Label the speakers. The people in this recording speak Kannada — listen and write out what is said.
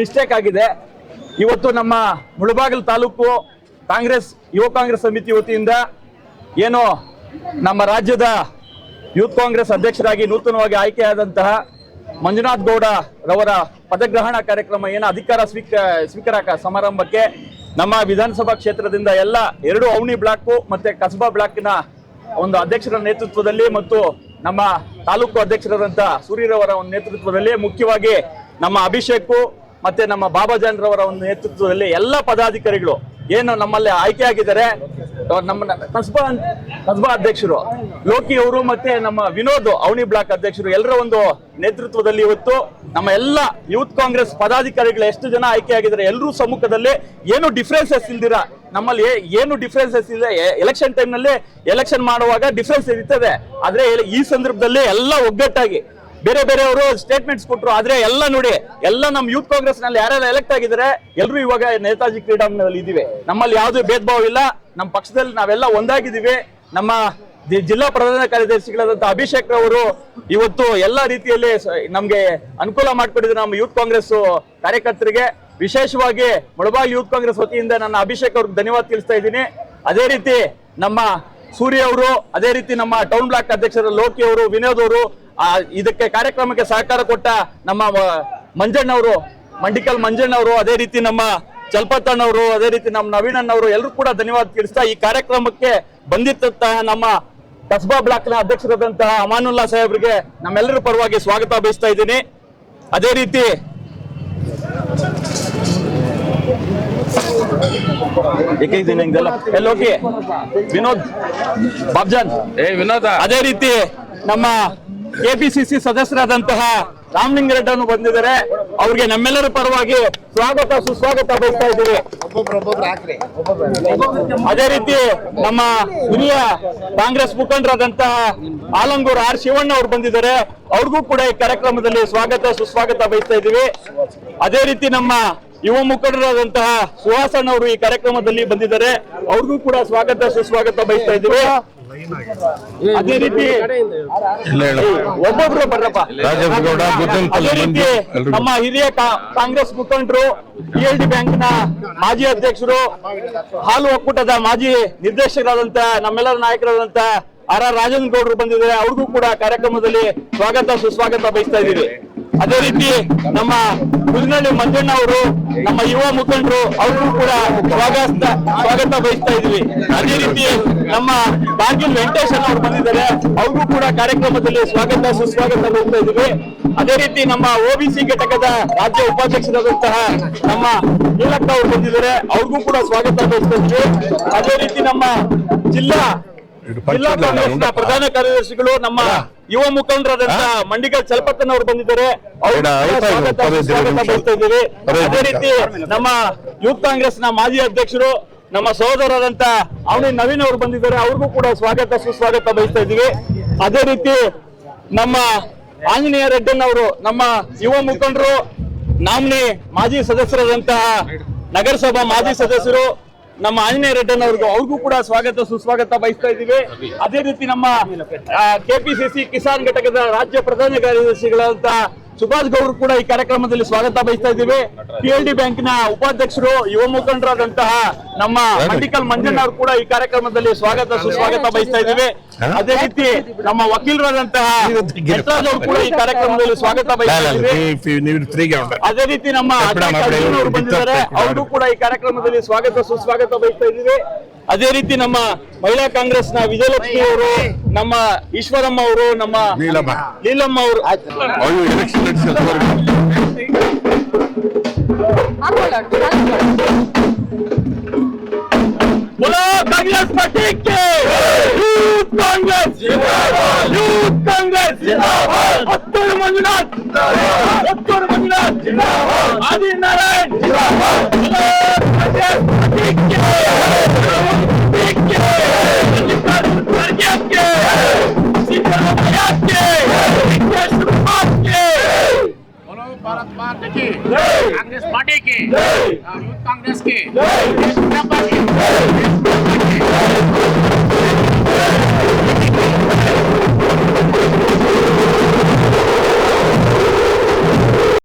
Speaker 1: ಮಿಸ್ಟೇಕ್ ಆಗಿದೆ. ಇವತ್ತು ನಮ್ಮ ಮುಳಬಾಗಿಲು ತಾಲೂಕು ಕಾಂಗ್ರೆಸ್, ಯುವ ಕಾಂಗ್ರೆಸ್ ಸಮಿತಿ ವತಿಯಿಂದ ಏನು ನಮ್ಮ ರಾಜ್ಯದ ಯೂತ್ ಕಾಂಗ್ರೆಸ್ ಅಧ್ಯಕ್ಷರಾಗಿ ನೂತನವಾಗಿ ಆಯ್ಕೆಯಾದಂತಹ ಮಂಜುನಾಥ್ ಗೌಡ ರವರ ಪದಗ್ರಹಣ ಕಾರ್ಯಕ್ರಮ ಏನು ಅಧಿಕಾರ ಸ್ವೀಕ, ಸ್ವೀಕಾರ ಸಮಾರಂಭಕ್ಕೆ ನಮ್ಮ ವಿಧಾನಸಭಾ ಕ್ಷೇತ್ರದಿಂದ ಎಲ್ಲ ಎರಡು ಅವಣಿ ಬ್ಲಾಕ್ ಮತ್ತೆ ಕಸಬಾ ಬ್ಲಾಕ್ನ ಒಂದು ಅಧ್ಯಕ್ಷರ ನೇತೃತ್ವದಲ್ಲಿ ಮತ್ತು ನಮ್ಮ ತಾಲೂಕು ಅಧ್ಯಕ್ಷರಾದಂಥ ಸೂರ್ಯರವರ ಒಂದು ನೇತೃತ್ವದಲ್ಲಿ ಮುಖ್ಯವಾಗಿ ನಮ್ಮ ಅಭಿಷೇಕ್ ಮತ್ತೆ ನಮ್ಮ ಬಾಬಾಜಾನ್ ರವರ ಒಂದು ನೇತೃತ್ವದಲ್ಲಿ ಎಲ್ಲ ಪದಾಧಿಕಾರಿಗಳು ಏನು ನಮ್ಮಲ್ಲಿ ಆಯ್ಕೆ ಆಗಿದ್ದಾರೆ ನಮ್ಮ ಕಸ್ಬಾ ಕಸ್ಬಾ ಅಧ್ಯಕ್ಷರು, ಲೋಕಿ ಅವರು ಮತ್ತೆ ನಮ್ಮ ವಿನೋದ್ ಅವನಿ ಬ್ಲಾಕ್ ಅಧ್ಯಕ್ಷರು ಎಲ್ಲರ ಒಂದು ನೇತೃತ್ವದಲ್ಲಿ ಇವತ್ತು ನಮ್ಮ ಎಲ್ಲ ಯೂತ್ ಕಾಂಗ್ರೆಸ್ ಪದಾಧಿಕಾರಿಗಳು ಎಷ್ಟು ಜನ ಆಯ್ಕೆ ಆಗಿದ್ದಾರೆ ಎಲ್ಲರೂ ಸಮ್ಮುಖದಲ್ಲಿ ಏನು ಡಿಫ್ರೆನ್ಸಸ್ ಇಲ್ದಿರ ನಮ್ಮಲ್ಲಿ ಏನು ಡಿಫ್ರೆನ್ಸಸ್ ಇದೆ ಎಲೆಕ್ಷನ್ ಟೈಮ್ನಲ್ಲಿ ಎಲೆಕ್ಷನ್ ಮಾಡುವಾಗ ಡಿಫ್ರೆನ್ಸ್ ಇರ್ತದೆ. ಆದ್ರೆ ಈ ಸಂದರ್ಭದಲ್ಲಿ ಎಲ್ಲ ಒಗ್ಗಟ್ಟಾಗಿ ಬೇರೆ ಬೇರೆಯವರು ಸ್ಟೇಟ್ಮೆಂಟ್ಸ್ ಕೊಟ್ಟರು ಆದ್ರೆ ಎಲ್ಲ ನೋಡಿ, ಎಲ್ಲ ನಮ್ಮ ಯೂತ್ ಕಾಂಗ್ರೆಸ್ನಲ್ಲಿ ಯಾರೆಲ್ಲ ಎಲೆಕ್ಟ್ ಆಗಿದ್ದಾರೆ ಎಲ್ಲರೂ ಇವಾಗ ನೇತಾಜಿ ಕ್ರೀಡಾಂಗಣದಲ್ಲಿ ಇದೀವಿ ನಮ್ಮಲ್ಲಿ ಯಾವುದೇ ಭೇದ ಭಾವ ಇಲ್ಲ. ನಮ್ಮ ಪಕ್ಷದಲ್ಲಿ ನಾವೆಲ್ಲ ಒಂದಾಗಿದ್ದೀವಿ. ನಮ್ಮ ಜಿಲ್ಲಾ ಪ್ರಧಾನ ಕಾರ್ಯದರ್ಶಿಗಳಾದಂತಹ ಅಭಿಷೇಕ್ ಅವರು ಇವತ್ತು ಎಲ್ಲಾ ರೀತಿಯಲ್ಲಿ ನಮ್ಗೆ ಅನುಕೂಲ ಮಾಡಿಕೊಟ್ಟಿದ್ರು ನಮ್ಮ ಯೂತ್ ಕಾಂಗ್ರೆಸ್ ಕಾರ್ಯಕರ್ತರಿಗೆ. ವಿಶೇಷವಾಗಿ ಮುಳಬಾಗಿಲು ಯೂತ್ ಕಾಂಗ್ರೆಸ್ ವತಿಯಿಂದ ನನ್ನ ಅಭಿಷೇಕ್ ಅವ್ರಿಗೆ ಧನ್ಯವಾದ ತಿಳಿಸ್ತಾ ಇದ್ದೀನಿ. ಅದೇ ರೀತಿ ನಮ್ಮ ಸೂರ್ಯ ಅವರು, ಅದೇ ರೀತಿ ನಮ್ಮ ಟೌನ್ ಬ್ಲಾಕ್ ಅಧ್ಯಕ್ಷರ ಲೋಕಿ ಅವರು, ವಿನೋದ್ ಅವರು ಆ, ಇದಕ್ಕೆ ಕಾರ್ಯಕ್ರಮಕ್ಕೆ ಸಹಕಾರ ಕೊಟ್ಟ ನಮ್ಮ ಮಂಜಣ್ಣವರು ಮಂಡಿಕಲ್ ಮಂಜಣ್ಣ ಅವರು ಅದೇ ರೀತಿ ನಮ್ಮ ಚಲ್ಪತಣ್ಣವರು ಅದೇ ರೀತಿ ನಮ್ಮ ನವೀನಣ್ಣವರು ಎಲ್ಲರೂ ಕೂಡ ಧನ್ಯವಾದ ತಿಳಿಸ್ತಾ ಈ ಕಾರ್ಯಕ್ರಮಕ್ಕೆ ಬಂದಿದ್ದಂತಹ ನಮ್ಮ ಕಸ್ಬಾ ಬ್ಲಾಕ್ನ ಅಧ್ಯಕ್ಷರಾದಂತಹ ಅಮಾನುಲ್ಲಾ ಸಾಹೇಬ್ರಿಗೆ ನಮ್ಮೆಲ್ಲರ ಪರವಾಗಿ ಸ್ವಾಗತ ಬಯಸ್ತಾ ಇದ್ದೀನಿ. ಅದೇ ರೀತಿ ವಿನೋದ್ ಬಾಬ್ಜಾನ್.
Speaker 2: ಏ ವಿನೋದ.
Speaker 1: ಅದೇ ರೀತಿ ನಮ್ಮ ಕೆಪಿಸಿಸಿ ಸದಸ್ಯರಾದಂತಹ ರಾಮಲಿಂಗರೆಡ್ಡಿ ಅವರು ಬಂದಿದ್ದಾರೆ. ಅವ್ರಿಗೆ ನಮ್ಮೆಲ್ಲರ ಪರವಾಗಿ ಸ್ವಾಗತ, ಸುಸ್ವಾಗತ ಬಯಸ್ತಾ ಇದ್ದೀವಿ. ಅದೇ ರೀತಿ ನಮ್ಮ ಹಿರಿಯ ಕಾಂಗ್ರೆಸ್ ಮುಖಂಡರಾದಂತಹ ಆಲಂಗೂರ್ ಆರ್ ಶಿವಣ್ಣ ಅವರು ಬಂದಿದ್ದಾರೆ. ಅವ್ರಿಗೂ ಕೂಡ ಈ ಕಾರ್ಯಕ್ರಮದಲ್ಲಿ ಸ್ವಾಗತ, ಸುಸ್ವಾಗತ ಬಯಸ್ತಾ ಇದ್ದೀವಿ. ಅದೇ ರೀತಿ ನಮ್ಮ ಯುವ ಮುಖಂಡರಾದಂತಹ ಸುಹಾಸಣ್ಣ ಅವರು ಈ ಕಾರ್ಯಕ್ರಮದಲ್ಲಿ ಬಂದಿದ್ದಾರೆ. ಅವ್ರಿಗೂ ಕೂಡ ಸ್ವಾಗತ, ಸುಸ್ವಾಗತ ಬಯಸ್ತಾ ಇದ್ದೀವಿ. ಅದೇ ರೀತಿ ಒಬ್ಬೊಬ್ರು ಬರ್ರಪ್ಪ. ಅದೇ ರೀತಿ ನಮ್ಮ ಹಿರಿಯ ಕಾಂಗ್ರೆಸ್ ಮುಖಂಡರು ಪಿ ಎಲ್ ಡಿ ಬ್ಯಾಂಕ್ನ ಮಾಜಿ ಅಧ್ಯಕ್ಷರು ಹಾಲು ಒಕ್ಕೂಟದ ಮಾಜಿ ನಿರ್ದೇಶಕರಾದಂತ ನಮ್ಮೆಲ್ಲರ ನಾಯಕರಾದಂತ ಆರ್ ಆರ್ ರಾಜೇಂದ್ರ ಗೌಡರು ಬಂದಿದ್ದಾರೆ. ಅವ್ರಿಗೂ ಕೂಡ ಕಾರ್ಯಕ್ರಮದಲ್ಲಿ ಸ್ವಾಗತ ಸುಸ್ವಾಗತ ಬಯಸ್ತಾ ಇದ್ದೀವಿ. ಅದೇ ರೀತಿ ನಮ್ಮ ಹುಲ್ನಳ್ಳಿ ಮಂಜಣ್ಣ ಅವರು ನಮ್ಮ ಯುವ ಮುಖಂಡರು ಅವರು ಕೂಡ ಸ್ವಾಗತ ಸ್ವಾಗತ ಬಯಸ್ತಾ ಇದ್ವಿ. ಅದೇ ರೀತಿ ನಮ್ಮ ಬಾಗಿಲ್ ವೆಂಕಟೇಶನ್ ಅವರು ಬಂದಿದ್ದಾರೆ ಅವರು ಕೂಡ ಕಾರ್ಯಕ್ರಮದಲ್ಲಿ ಸ್ವಾಗತ ಸುಸ್ವಾಗತ ಬಯಸ್ತಾ ಇದ್ವಿ. ಅದೇ ರೀತಿ ನಮ್ಮ ಒಬಿಸಿ ಘಟಕದ ರಾಜ್ಯ ಉಪಾಧ್ಯಕ್ಷರಾದಂತಹ ನಮ್ಮ ನೀಲಕ್ಕ ಅವರು ಬಂದಿದ್ದಾರೆ ಅವ್ರಿಗೂ ಕೂಡ ಸ್ವಾಗತ ಬಯಸ್ತಾ ಇದ್ವಿ. ಅದೇ ರೀತಿ ನಮ್ಮ ಜಿಲ್ಲಾ ಜಿಲ್ಲಾ ಕಾಂಗ್ರೆಸ್ನ ಪ್ರಧಾನ ಕಾರ್ಯದರ್ಶಿಗಳು ನಮ್ಮ ಯುವ ಮುಖಂಡರಾದಂತ ಮಂಡಿಕಲ್ ಚಲಪತ್ತನ್ ಅವರು ಬಂದಿದ್ದಾರೆ. ಅದೇ ರೀತಿ ನಮ್ಮ ಯೂತ್ನ ಮಾಜಿ ಅಧ್ಯಕ್ಷರು ನಮ್ಮ ಸಹೋದರರಾದಂತ ಅವನಿ ನವೀನ್ ಅವರು ಬಂದಿದ್ದಾರೆ. ಅವ್ರಿಗೂ ಕೂಡ ಸ್ವಾಗತ ಸುಸ್ವಾಗತ ಬಯಸ್ತಾ ಇದ್ದೀವಿ. ಅದೇ ರೀತಿ ನಮ್ಮ ಆಂಜನೇಯ ರೆಡ್ಡನ್ ಅವರು ನಮ್ಮ ಯುವ ಮುಖಂಡರು ನಾಮಿನಿ ಮಾಜಿ ಸದಸ್ಯರಾದಂತಹ ನಗರಸಭಾ ಮಾಜಿ ಸದಸ್ಯರು ನಮ್ಮ ಆಂಜನೇಯ ರೆಡ್ಡನ್ ಅವ್ರಿಗೂ ಅವ್ರಿಗೂ ಕೂಡ ಸ್ವಾಗತ, ಸುಸ್ವಾಗತ ಬಯಸ್ತಾ ಇದ್ದೀವಿ. ಅದೇ ರೀತಿ ನಮ್ಮ ಕೆಪಿಸಿಸಿ ಕಿಸಾನ್ ಘಟಕದ ರಾಜ್ಯ ಪ್ರಧಾನ ಕಾರ್ಯದರ್ಶಿಗಳಾದಂತ ಸುಭಾಷ್ ಗೌಡ್ರು ಕೂಡ ಈ ಕಾರ್ಯಕ್ರಮದಲ್ಲಿ ಸ್ವಾಗತ ಬಯಸ್ತಾ ಇದ್ದೀವಿ. ಪಿ ಎಲ್ ಡಿ ಬ್ಯಾಂಕ್ನ ಉಪಾಧ್ಯಕ್ಷರು ಯುವ ಮುಖಂಡರಾದಂತಹ ನಮ್ಮ ಮಂಡಿಕಲ್ ಮಂಜಣ್ಣ ಅವರು ಕೂಡ ಈ ಕಾರ್ಯಕ್ರಮದಲ್ಲಿ ಸ್ವಾಗತ ಸುಸ್ವಾಗತ ಬಯಸ್ತಾ ಇದ್ದೀವಿ. ಅದೇ ರೀತಿ ನಮ್ಮ ವಕೀಲರಾದಂತಹ ನಟರಾಜ್ ಅವರು ಕೂಡ ಈ ಕಾರ್ಯಕ್ರಮದಲ್ಲಿ ಸ್ವಾಗತ ಬಯಸ್ತಾ ಇದ್ದೀವಿ. ಅದೇ ರೀತಿ ನಮ್ಮ ಅವರು ಬಂದಿದ್ದಾರೆ.
Speaker 2: ಬಿತ್ತಪ್ಪ
Speaker 1: ಕೂಡ ಈ ಕಾರ್ಯಕ್ರಮದಲ್ಲಿ ಸ್ವಾಗತ ಸುಸ್ವಾಗತ ಬಯಸ್ತಾ ಇದ್ದೀವಿ. ಅದೇ ರೀತಿ ನಮ್ಮ ಮಹಿಳಾ ಕಾಂಗ್ರೆಸ್ನ ವಿಜಯಲಕ್ಷ್ಮಿ ಅವರು ನಮ್ಮ ಈಶ್ವರಮ್ಮ ಅವರು ನಮ್ಮ ಲೀಲಮ್ಮ ಅವರು. Congress ಪಟ್ಟಿಕ್ಕೆ youth Congress youth Congress. Hatturu Manjunath Hatturu Manjunath. Adi Narayan Congress party के।
Speaker 3: यूथ कांग्रेस के। जनता पार्टी